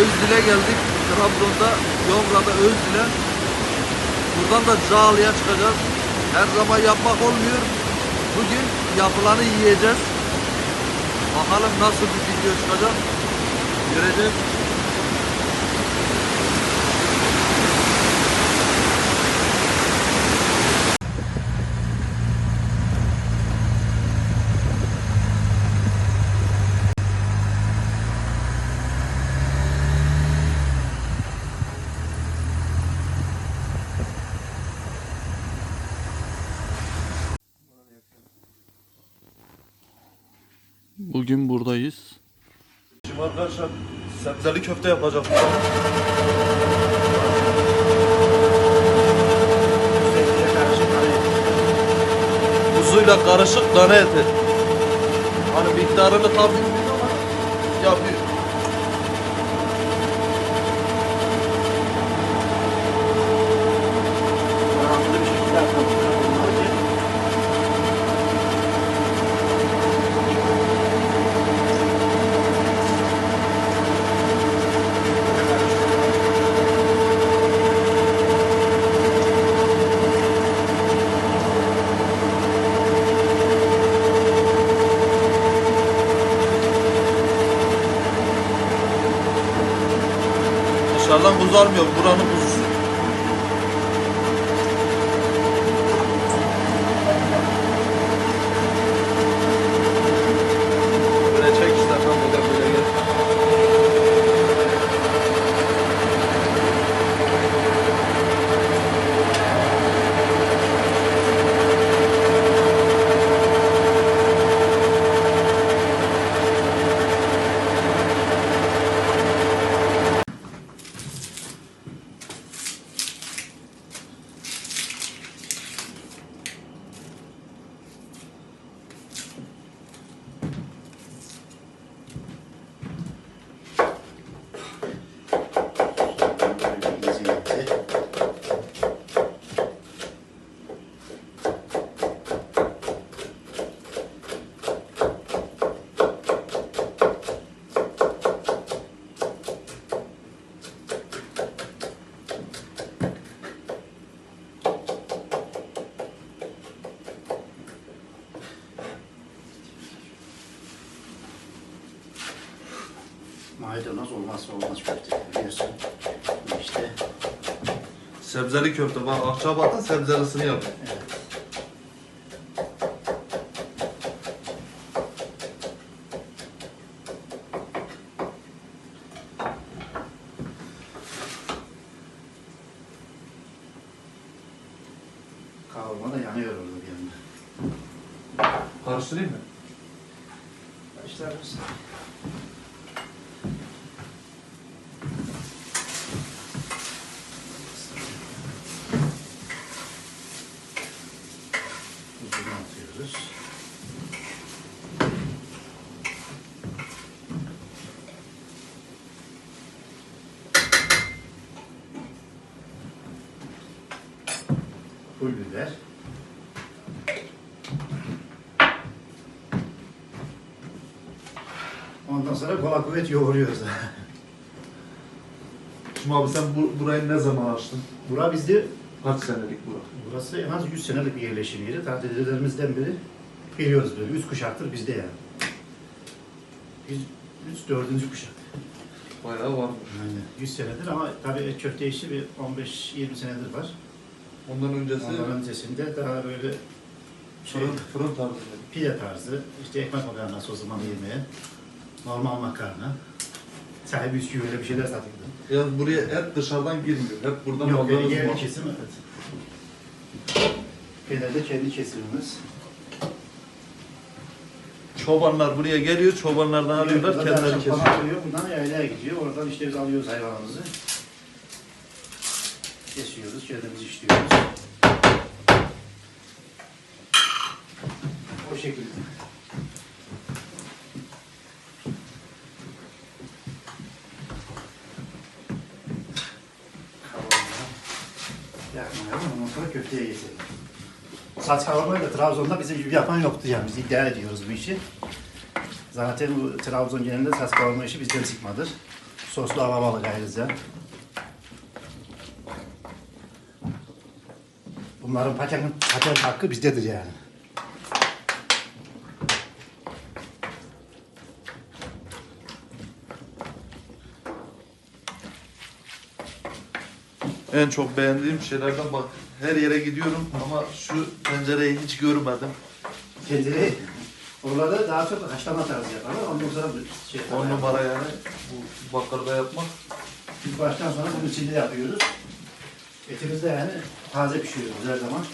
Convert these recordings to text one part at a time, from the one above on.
Özdil'e geldik. Trabzon'da Yomra'da Özdil'e. Buradan da Cağlı'ya çıkacağız. Her zaman yapmak olmuyor. Bugün yapılanı yiyeceğiz. Bakalım nasıl bir video çıkacak. Göreceğiz. Bugün buradayız. Şimdi arkadaşlar sebzeli köfte yapacağım. Kuzuyla karışık dana eti. Hani miktarını tam bilmiyorum ama yapıyor. Dışarıdan buz. Buranın kuzusu. Böyle çek istersen böyle böyle gel. Maydanoz olmazsa olmaz köfte biliyorsun. İşte Sebzeli köfte. Bak Akçabat'ın sebzelisini yap. evet. Kavurma da yanıyor orada bir yanda. Karıştırayım mı? Başlar Pul biber. Ondan sonra kola kuvvet yoğuruyoruz. Şimdi abi sen bu, burayı ne zaman açtın? Bura bizde, Kaç senelik bura? burası en az 100 senelik bir yerleşim yeri. Ta dedelerimizden beri biliyoruz böyle. 100 kuşaktır bizde yani. 100, 104. kuşak. Bayağı varmış. Yani 100 senedir ama tabii köfte işi bir 15-20 senedir var. Ondan öncesi Ondan öncesinde daha böyle şey, fırın, fırın tarzı. pide tarzı, işte ekmek makarnası o zaman yemeğe, normal makarna, sahibi bisküvi öyle bir şeyler satıldı. Yani buraya et dışarıdan girmiyor. Hep buradan Yok, aldığınız yerli mal. kesim evet. Genelde kendi kesimimiz. Çobanlar buraya geliyor. Çobanlardan alıyorlar. Kendileri kesiyor. buradan yaylaya gidiyor. Oradan işte biz alıyoruz hayvanımızı. Kesiyoruz, kendimiz işliyoruz. O şekilde. Yakmayalım, ondan. Saç kavurmayı da Trabzon'da bizim gibi yapan yoktu yani. Biz iddia ediyoruz bu işi. Zaten bu Trabzon genelinde saç kavurma işi bizden çıkmadır. Soslu alabalık ayrıca. Bunların patent, patent hakkı bizdedir yani. En çok beğendiğim şeylerden bak. Her yere gidiyorum ama şu tencereyi hiç görmedim. Kendileri oralarda daha çok haşlama tarzı yaparlar. Ondan sonra bir şey On numara yani bu bakırda yapmak. Biz baştan sonra bunun içinde yapıyoruz. Etimiz de yani taze pişiriyoruz her zaman.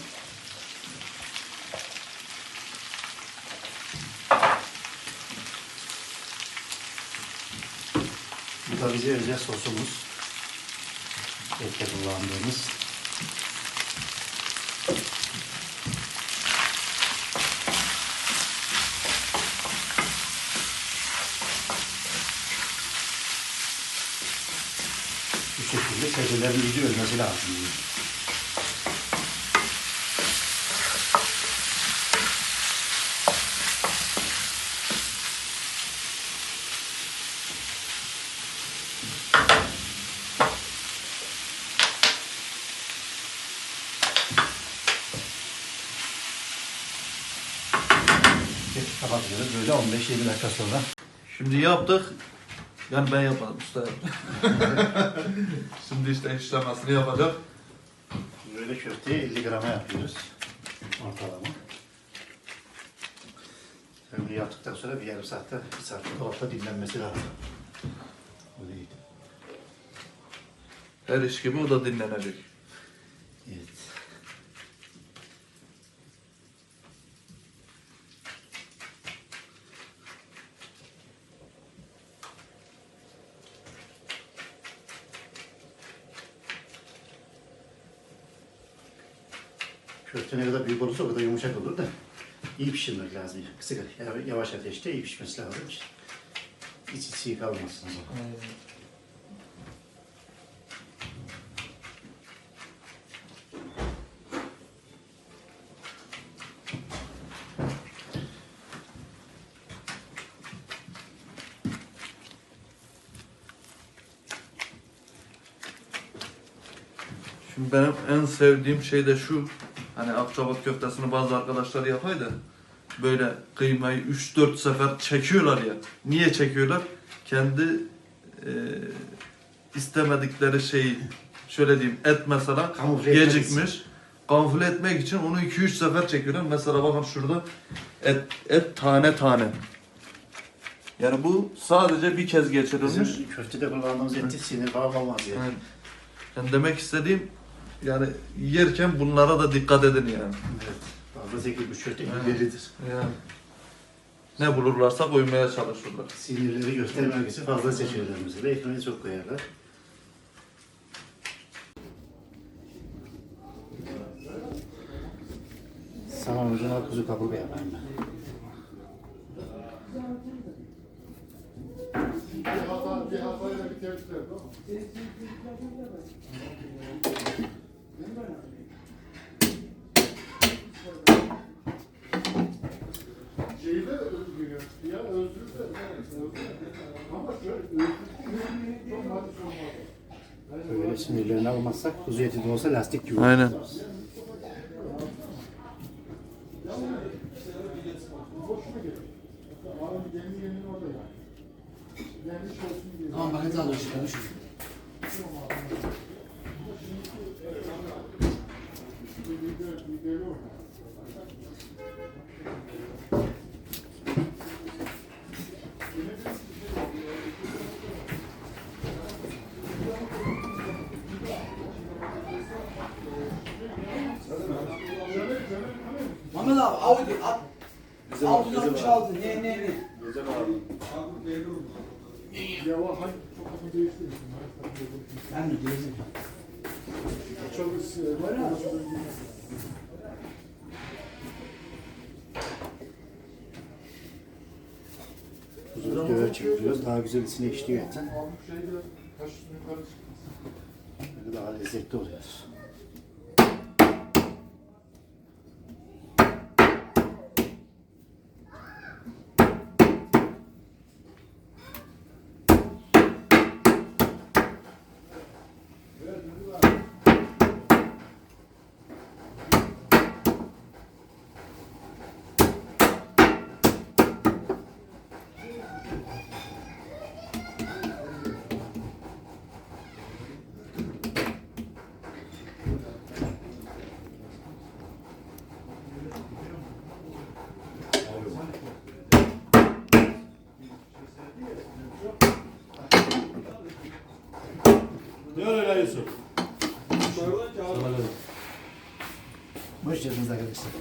Bu da bize özel sosumuz. Ette kullandığımız. Bu şekilde sebzelerin iyice ölmesi lazım. Kapatıyoruz böyle 15-20 dakika sonra. Şimdi yaptık. Yani ben yapmadım usta. Şimdi işte işlemesini yapacak. Böyle köfteyi 50 grama yapıyoruz. Ortalama. Bunu yaptıktan sonra bir yarım saatte, bir saatte dolapta dinlenmesi lazım. Öyle iyi. Her iş gibi o da dinlenecek. Evet. Köfte ne kadar büyük olursa o yumuşak olur da iyi pişirmek lazım. Kısık, yavaş ateşte iyi pişmesi lazım ki içi çiğ kalmasın. Şimdi benim en sevdiğim şey de şu. Hani akçabat köftesini bazı arkadaşlar yapaydı. Böyle kıymayı 3-4 sefer çekiyorlar ya. Niye çekiyorlar? Kendi e, istemedikleri şeyi şöyle diyeyim et mesela Kamufle gecikmiş. Kamufle etmek için onu 2-3 sefer çekiyorlar. Mesela bakın şurada et, et tane tane. Yani bu sadece bir kez geçirilmiş. Bizim köftede kullandığımız eti sinir yani. Yani, yani demek istediğim yani yerken bunlara da dikkat edin yani. Evet. Fazla zeki Evet. biberidir. yani. Ne bulurlarsa koymaya çalışırlar. Sinirleri göstermek için fazla seçiyorlar mesela. Ekmeği çok koyarlar. Saman ucuna kuzu kaburga yapayım ben. Şeyde özgürüm. Ya özgür de. Ama şöyle özgür çok maddi olmaz. Böyle sinirlerini almazsak kuzu eti de olsa lastik gibi. Aynen. olur. Hoşuma gidiyor. Abi deniz yemin orada ya. Deniz olsun diye. Tamam paket aldım şimdi. Şu. Lider, lideri orada. Mehmet abi Audi at. Audi 66 ne ne ne. Ya o hangi çok hafif değiştirmişsin. Ben mi diyeceğim? Çok Kuzu döver çeviriyoruz. Daha güzel içine işliyor eti. Almış şeyde taş üstüne yukarı çıkmış. Böyle daha lezzetli oluyor. Yusuf? Hoş geldiniz arkadaşlar.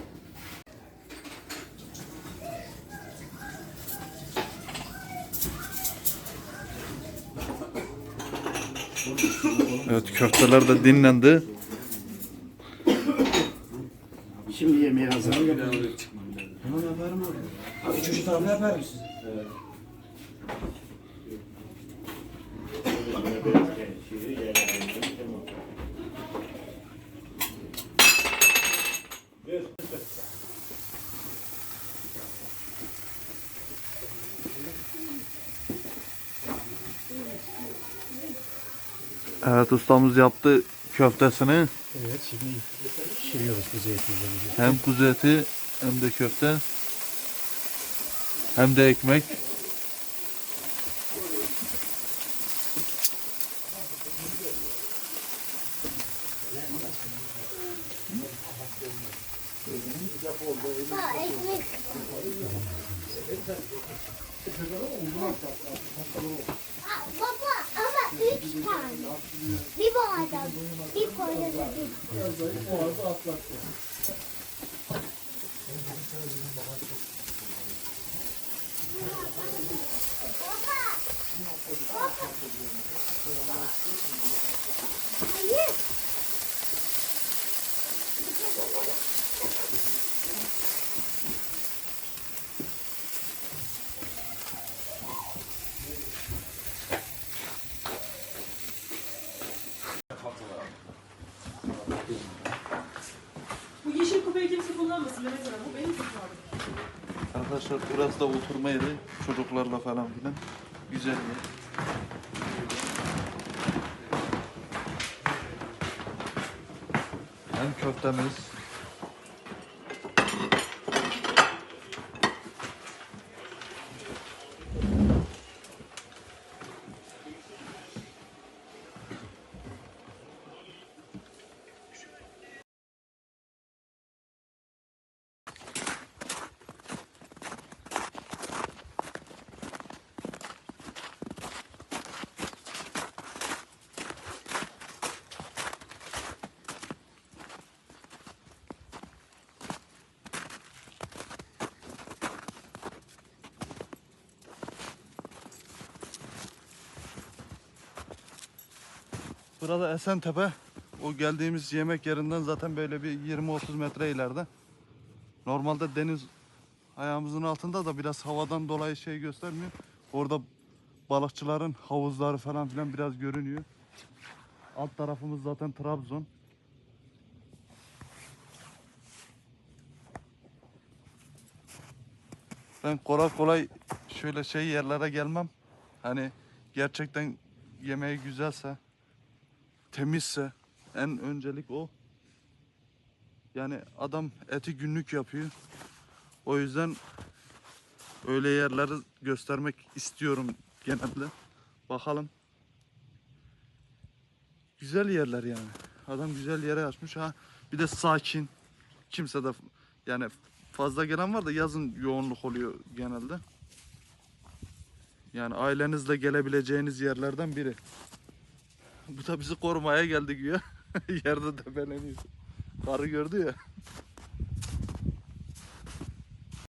Evet köfteler de dinlendi. Şimdi yemeğe hazır. Tamam yaparım abi. Abi üçüncü tarafı yaparım size. Evet ustamız yaptı köftesini. Evet şimdi pişiriyoruz kuzu etiyle. Hem kuzu eti hem de köfte. Hem de ekmek. Baba üç tane. Bir bardak, bir koyada bir. Hayır. Bu yeşil kupayı kimse kullanmasın Mehmet Hanım. Bu benim kupam. Arkadaşlar burası da oturma yeri. Çocuklarla falan filan. Güzel yer. Hem köftemiz. Burada Esentepe. O geldiğimiz yemek yerinden zaten böyle bir 20-30 metre ileride. Normalde deniz ayağımızın altında da biraz havadan dolayı şey göstermiyor. Orada balıkçıların havuzları falan filan biraz görünüyor. Alt tarafımız zaten Trabzon. Ben kolay kolay şöyle şey yerlere gelmem. Hani gerçekten yemeği güzelse, temizse en öncelik o. Yani adam eti günlük yapıyor. O yüzden öyle yerleri göstermek istiyorum genelde. Bakalım. Güzel yerler yani. Adam güzel yere açmış ha. Bir de sakin. Kimse de yani fazla gelen var da yazın yoğunluk oluyor genelde. Yani ailenizle gelebileceğiniz yerlerden biri. Bu da bizi korumaya geldi güya. Yerde tepeleniyor. Karı gördü ya.